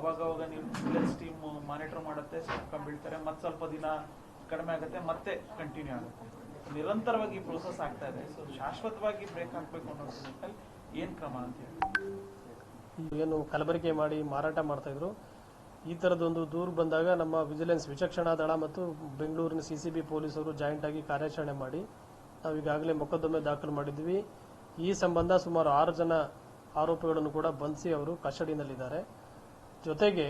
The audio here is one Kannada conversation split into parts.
ಅವಾಗ ಅವಾಗ ನೀವು ವಿಜಿಲೆನ್ಸ್ ಟೀಮ್ ಮಾನಿಟರ್ ಮಾಡುತ್ತೆ ಬೀಳ್ತಾರೆ, ಮತ್ತೆ ಸ್ವಲ್ಪ ದಿನ ಕಡಿಮೆ ಆಗುತ್ತೆ, ಮತ್ತೆ ಕಂಟಿನ್ಯೂ ಆಗುತ್ತೆ. ನಿರಂತರವಾಗಿ ಈ ಪ್ರೋಸೆಸ್ ಆಗ್ತಾ ಇದೆ ಸೊ ಶಾಶ್ವತವಾಗಿ ಬ್ರೇಕ್ ಹಾಕ್ಬೇಕು ಅನ್ನೋ ಏನ್ ಕ್ರಮ ಅಂತ ಹೇಳಿ. ಏನು ಕಲಬೆರಕೆ ಮಾಡಿ ಮಾರಾಟ ಮಾಡ್ತಾ ಇದ್ರು. ಈ ಥರದೊಂದು ದೂರು ಬಂದಾಗ ನಮ್ಮ ವಿಜಿಲೆನ್ಸ್ ವಿಚಕ್ಷಣಾ ದಳ ಮತ್ತು ಬೆಂಗಳೂರಿನ ಸಿ ಸಿ ಬಿ ಪೊಲೀಸರು ಜಾಯಿಂಟ್ ಆಗಿ ಕಾರ್ಯಾಚರಣೆ ಮಾಡಿ, ನಾವು ಈಗಾಗಲೇ ಮೊಕದ್ದಮೆ ದಾಖಲು ಮಾಡಿದ್ವಿ. ಈ ಸಂಬಂಧ ಸುಮಾರು ಆರು ಜನ ಆರೋಪಿಗಳನ್ನು ಕೂಡ ಬಂಧಿಸಿ ಅವರು ಕಸ್ಟಡಿನಲ್ಲಿದ್ದಾರೆ ಜೊತೆಗೆ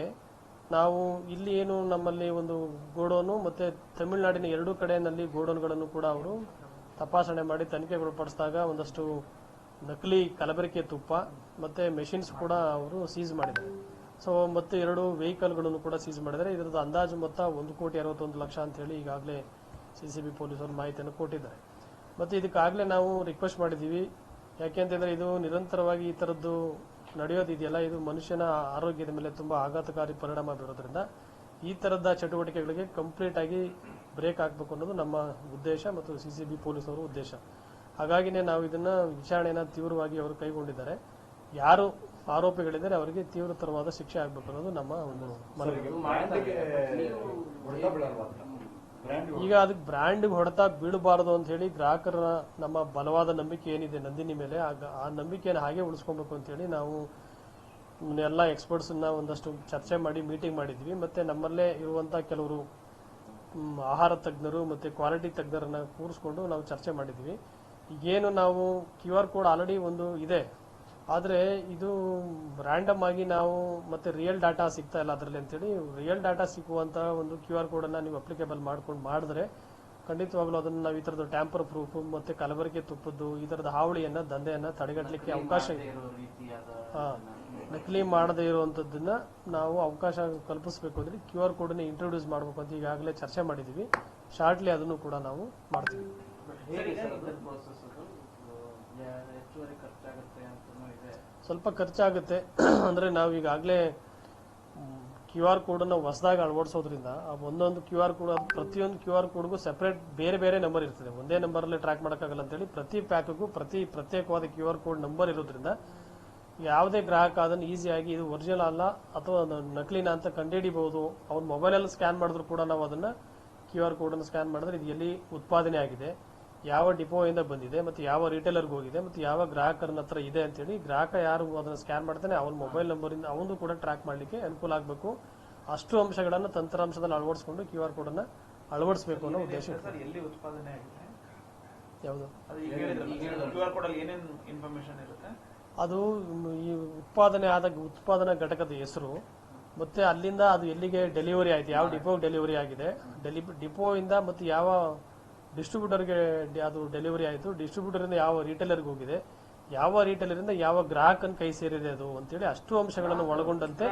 ನಾವು ಇಲ್ಲಿ ಏನು ನಮ್ಮಲ್ಲಿ ಒಂದು ಗೋಡೌನು ಮತ್ತೆ ತಮಿಳುನಾಡಿನ ಎರಡೂ ಕಡೆಯಲ್ಲಿ ಗೋಡೌನ್ಗಳನ್ನು ಕೂಡ ಅವರು ತಪಾಸಣೆ ಮಾಡಿ ತನಿಖೆಗೊಳಪಡಿಸಿದಾಗ ಒಂದಷ್ಟು ನಕಲಿ ಕಲಬೆರಕೆ ತುಪ್ಪ ಮತ್ತೆ ಮೆಷಿನ್ಸ್ ಕೂಡ ಅವರು ಸೀಸ್ ಮಾಡಿದ್ದಾರೆ. ಸೊ ಮತ್ತೆ ಎರಡು ವೆಹಿಕಲ್ಗಳನ್ನು ಕೂಡ ಸೀಸ್ ಮಾಡಿದ್ದಾರೆ. ಇದರದ ಅಂದಾಜು ಮೊತ್ತ ಒಂದು ಕೋಟಿ ಅರವತ್ತೊಂದು ಲಕ್ಷ ಅಂತ ಹೇಳಿ ಈಗಾಗಲೇ ಸಿ ಸಿ ಬಿ ಪೊಲೀಸರು ಮಾಹಿತಿಯನ್ನು ಕೊಟ್ಟಿದ್ದಾರೆ. ಮತ್ತೆ ಇದಕ್ಕಾಗಲೇ ನಾವು ರಿಕ್ವೆಸ್ಟ್ ಮಾಡಿದ್ದೀವಿ. ಯಾಕೆಂತಂದ್ರೆ ಇದು ನಿರಂತರವಾಗಿ ಈ ಥರದ್ದು ನಡೆಯೋದಿದೆಯಲ್ಲ ಇದು ಮನುಷ್ಯನ ಆರೋಗ್ಯದ ಮೇಲೆ ತುಂಬ ಆಘಾತಕಾರಿ ಪರಿಣಾಮ ಬೀರೋದ್ರಿಂದ ಈ ಥರದ ಚಟುವಟಿಕೆಗಳಿಗೆ ಕಂಪ್ಲೀಟ್ ಆಗಿ ಬ್ರೇಕ್ ಹಾಕಬೇಕು ಅನ್ನೋದು ನಮ್ಮ ಉದ್ದೇಶ ಮತ್ತು ಸಿ ಸಿ ಬಿ ಪೊಲೀಸರ ಉದ್ದೇಶ. ಹಾಗಾಗಿನೇ ನಾವು ಇದನ್ನ ವಿಚಾರಣೆಯನ್ನು ತೀವ್ರವಾಗಿ ಅವರು ಕೈಗೊಂಡಿದ್ದಾರೆ. ಯಾರು ಆರೋಪಿಗಳಿದ್ದಾರೆ ಅವರಿಗೆ ತೀವ್ರತರವಾದ ಶಿಕ್ಷೆ ಆಗಬೇಕು ಅನ್ನೋದು ನಮ್ಮ ಒಂದು ಮನವಿ. ಈಗ ಅದಕ್ಕೆ ಬ್ರ್ಯಾಂಡ್ ಹೊಡೆತ ಬೀಳಬಾರದು ಅಂತ ಹೇಳಿ ಗ್ರಾಹಕರ ನಮ್ಮ ಬಲವಾದ ನಂಬಿಕೆ ಏನಿದೆ ನಂದಿನಿ ಮೇಲೆ ಆ ನಂಬಿಕೆಯನ್ನು ಹಾಗೆ ಉಳಿಸ್ಕೊಬೇಕು ಅಂತ ಹೇಳಿ ನಾವು ಎಲ್ಲ ಎಕ್ಸ್ಪರ್ಟ್ಸನ್ನ ಒಂದಷ್ಟು ಚರ್ಚೆ ಮಾಡಿ ಮೀಟಿಂಗ್ ಮಾಡಿದ್ವಿ. ಮತ್ತೆ ನಮ್ಮಲ್ಲೇ ಇರುವಂತ ಕೆಲವರು ಆಹಾರ ತಜ್ಞರು ಮತ್ತೆ ಕ್ವಾಲಿಟಿ ತಜ್ಞರನ್ನ ಕೂರಿಸ್ಕೊಂಡು ನಾವು ಚರ್ಚೆ ಮಾಡಿದ್ವಿ. ಈಗೇನು ನಾವು ಕ್ಯೂ ಆರ್ ಕೋಡ್ ಆಲ್ರೆಡಿ ಒಂದು ಇದೆ. ಆದ್ರೆ ಇದು ರ್ಯಾಂಡಮ್ ಆಗಿ ನಾವು ಮತ್ತೆ ರಿಯಲ್ ಡಾಟಾ ಸಿಗ್ತಾ ಇಲ್ಲ ಅದರಲ್ಲಿ ಅಂತೇಳಿ. ರಿಯಲ್ ಡಾಟಾ ಸಿಕ್ಕುವಂತ ಒಂದು ಕ್ಯೂ ಆರ್ ಕೋಡನ್ನು ಅನ್ನ ನೀವು ಅಪ್ಲಿಕೇಬಲ್ ಮಾಡ್ಕೊಂಡು ಮಾಡಿದ್ರೆ ಖಂಡಿತವಾಗ್ಲೂ ಅದನ್ನ ನಾವು ಈ ತರದ ಟ್ಯಾಂಪರ್ ಪ್ರೂಫ್ ಮತ್ತೆ ಕಲಬೆರಕೆ ತುಪ್ಪದ್ದು ಈ ಥರದ ಹಾವಳಿಯನ್ನ ದಂಧೆಯನ್ನ ತಡೆಗಟ್ಟಲಿಕ್ಕೆ ಅವಕಾಶ ಇದೆ. ಹಾ. ನಕಲಿ ಮಾಡದೇ ಇರುವಂತದ್ದನ್ನ ನಾವು ಅವಕಾಶ ಕಲ್ಪಿಸಬೇಕು ಅಂದ್ರೆ ಕ್ಯೂ ಆರ್ ಕೋಡ್ ಇಂಟ್ರೊಡ್ಯೂಸ್ ಮಾಡಬೇಕು ಅಂತ ಈಗಾಗಲೇ ಚರ್ಚೆ ಮಾಡಿದೀವಿ. ಶಾರ್ಟ್ಲಿ ಅದನ್ನು ಕೂಡ ನಾವು ಮಾಡ್ತೀವಿ. ಸ್ವಲ್ಪ ಖರ್ಚಾಗುತ್ತೆ. ಅಂದರೆ ನಾವು ಈಗಾಗಲೇ ಕ್ಯೂ ಆರ್ ಕೋಡನ್ನು ಹೊಸದಾಗಿ ಅಳವಡಿಸೋದ್ರಿಂದ, ಆ ಒಂದೊಂದು ಕ್ಯೂ ಆರ್ ಕೋಡ್ ಪ್ರತಿಯೊಂದು ಕ್ಯೂ ಆರ್ ಕೋಡ್ಗೂ ಸೆಪರೇಟ್ ಬೇರೆ ಬೇರೆ ನಂಬರ್ ಇರ್ತದೆ. ಒಂದೇ ನಂಬರಲ್ಲಿ ಟ್ರ್ಯಾಕ್ ಮಾಡೋಕ್ಕಾಗಲ್ಲ ಅಂತೇಳಿ ಪ್ರತಿ ಪ್ಯಾಕ್ಗೂ ಪ್ರತಿ ಪ್ರತ್ಯೇಕವಾದ ಕ್ಯೂ ಆರ್ ಕೋಡ್ ನಂಬರ್ ಇರೋದ್ರಿಂದ, ಯಾವುದೇ ಗ್ರಾಹಕ ಅದನ್ನು ಈಸಿಯಾಗಿ ಇದು ಒರಿಜಿನಲ್ ಅಲ್ಲ ಅಥವಾ ನಕಲಿನ ಅಂತ ಕಂಡುಹಿಡಿಬಹುದು ಅವ್ರ ಮೊಬೈಲಲ್ಲಿ ಸ್ಕ್ಯಾನ್ ಮಾಡಿದ್ರು ಕೂಡ ನಾವು ಅದನ್ನು ಕ್ಯೂ ಆರ್ ಕೋಡನ್ನು ಸ್ಕ್ಯಾನ್ ಮಾಡಿದ್ರೆ ಇದು ಎಲ್ಲಿ ಉತ್ಪಾದನೆ ಆಗಿದೆ. ಯಾವ ಡಿಪೋಯಿಂದ ಇಂದ ಬಂದಿದೆ ಮತ್ತೆ ಯಾವ ರಿಟೇಲರ್ಗೆ ಹೋಗಿದೆ ಮತ್ತೆ ಯಾವ ಗ್ರಾಹಕರನ ಹತ್ರ ಇದೆ ಅಂತೇಳಿ ಗ್ರಾಹಕ ಯಾರು ಅದನ್ನು ಸ್ಕ್ಯಾನ್ ಮಾಡ್ತಾನೆ ಅವನ ಮೊಬೈಲ್ ನಂಬರ್ ಇಂದ ಅವನು ಕೂಡ ಟ್ರ್ಯಾಕ್ ಮಾಡ್ಲಿಕ್ಕೆ ಅನುಕೂಲ ಆಗಬೇಕು. ಅಷ್ಟು ಅಂಶಗಳನ್ನ ತಂತ್ರಾಂಶದಲ್ಲಿ ಅಳವಡಿಸಿಕೊಂಡು ಕ್ಯೂ ಆರ್ ಕೋಡ್ ಅನ್ನ ಅಳವಡಿಸಬೇಕು ಅನ್ನೋ ಉದ್ದೇಶ ಇದೆ. ಸರ್ ಎಲ್ಲಿ ಉತ್ಪಾದನೆ ಯಾವುದು? ಅದು ಈ ಉತ್ಪಾದನೆ ಆದ ಉತ್ಪಾದನಾ ಘಟಕದ ಹೆಸರು ಮತ್ತೆ ಅಲ್ಲಿಂದ ಅದು ಎಲ್ಲಿಗೆ ಡೆಲಿವರಿ ಆಯಿತು ಯಾವ ಡಿಪೋ ಡೆಲಿವರಿ ಆಗಿದೆ ಡೆಲಿ ಡಿಪೋಯಿಂದ ಮತ್ತೆ ಯಾವ ಡಿಸ್ಟ್ರಿಬ್ಯೂಟರ್ಗೆ ಅದು ಡೆಲಿವರಿ ಆಯಿತು. ಡಿಸ್ಟ್ರಿಬ್ಯೂಟರಿಂದ ಯಾವ ರಿಟೇಲರ್ಗೆ ಹೋಗಿದೆ, ಯಾವ ರಿಟೇಲರ್ ಇಂದ ಯಾವ ಗ್ರಾಹಕನ ಕೈ ಸೇರಿದೆ ಅದು ಅಂತೇಳಿ ಅಷ್ಟು ಅಂಶಗಳನ್ನು ಒಳಗೊಂಡಂತೆ